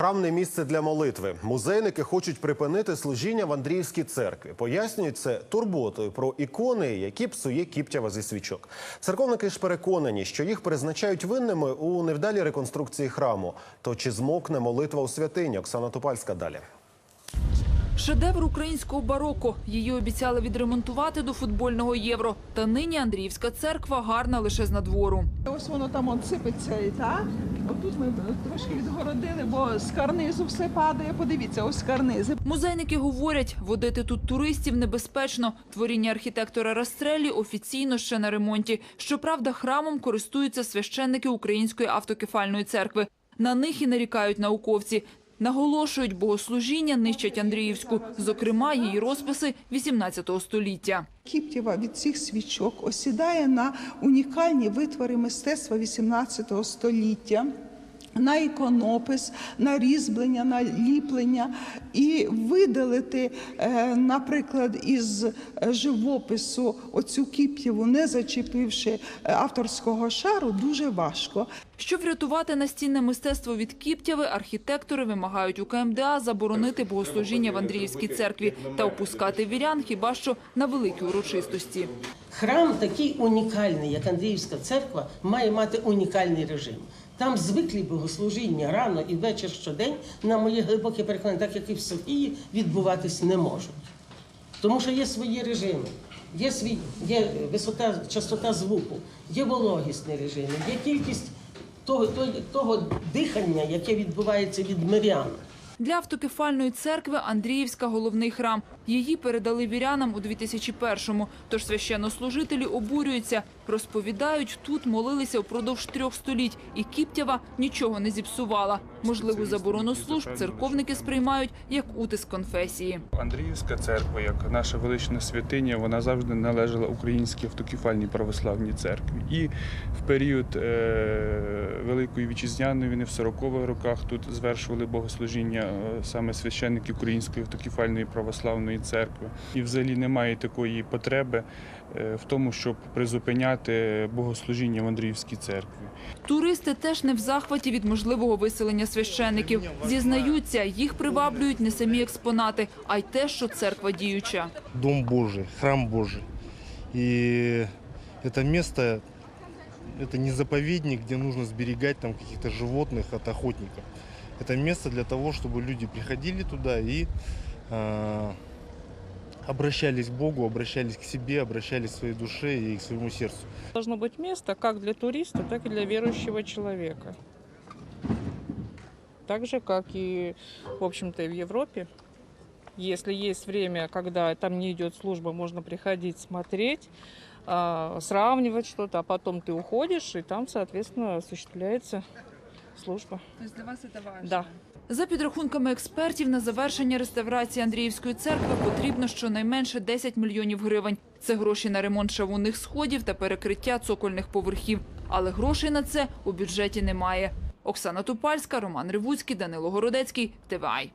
Храм не місце для молитви. Музейники хочуть припинити служіння в Андріївській церкві. Пояснюють це турботою про ікони, які псує кіптява зі свічок. Церковники ж переконані, що їх призначають винними у невдалій реконструкції храму. То чи змокне молитва у святині? Оксана Тупальська далі. Шедевр українського бароко. Її обіцяли відремонтувати до футбольного євро. Та нині Андріївська церква гарна лише з надвору. Ось воно там от сипеться і так. Отут ми трошки відгородили, бо з карнизу все падає. Подивіться, ось карнизи. Музейники говорять, водити тут туристів небезпечно. Творіння архітектора Растрелі офіційно ще на ремонті. Щоправда, храмом користуються священники Української автокефальної церкви. На них і нарікають науковці. Наголошують, богослужіння нищать Андріївську, зокрема її розписи 18 століття. Кіптєва від цих свічок осідає на унікальні витвори мистецтва XVIII століття. На іконопис, на різьблення, на ліплення і видалити, е, наприклад, із е, живопису оцю кіптєву, не зачепивши е, авторського шару, дуже важко. Щоб врятувати настінне мистецтво від Кіптяви, архітектори вимагають у КМДА заборонити богослужіння в Андріївській церкві та опускати вірян хіба що на великі урочистості. Храм такий унікальний, як Андріївська церква, має мати унікальний режим. Там звиклі богослужіння рано і вечір щодень, на моє глибоке переконання, так як і в Софії, відбуватись не можуть. Тому що є свої режими, є, свій, є висота, частота звуку, є вологісні режими, є кількість того, того, того дихання, яке відбувається від мирян. Для автокефальної церкви Андріївська головний храм. Її передали вірянам у 2001-му. Тож священнослужителі обурюються. Розповідають, тут молилися впродовж трьох століть, і Кіптява нічого не зіпсувала. Можливу заборону служб церковники сприймають як утиск конфесії. Андріївська церква, як наша велична святиня, вона завжди належала Українській автокефальній православній церкві. І в період е, Великої вітчизняної війни в 40-х роках тут звершували богослужіння е, саме священники Української автокефальної православної церкви. І взагалі немає такої потреби е, в тому, щоб призупиняти богослужіння в Андріївській церкві. Туристи теж не в захваті від можливого виселення священиків. Зізнаються, їх приваблюють не самі експонати, а й те, що церква діюча. Дом Божий, храм Божий. И это место, это не заповедник, где нужно сберегать там каких-то животных от охотников. Это место для того, чтобы люди приходили туда и э, обращались к Богу, обращались к себе, обращались к своей душе и к своему сердцу. Должно быть место как для туриста, так и для верующего человека. Так же, как и, в общем-то, и в Европе. Если есть время, когда там не идет служба, можно приходить смотреть, а, сравнивать что-то, а потом ты уходишь, и там, соответственно, осуществляется служба. Тобто для вас це важливо? Да. За підрахунками експертів, на завершення реставрації Андріївської церкви потрібно щонайменше 10 мільйонів гривень. Це гроші на ремонт шавунних сходів та перекриття цокольних поверхів. Але грошей на це у бюджеті немає. Оксана Тупальська, Роман Ривуцький, Данило Городецький, ТВАЙ.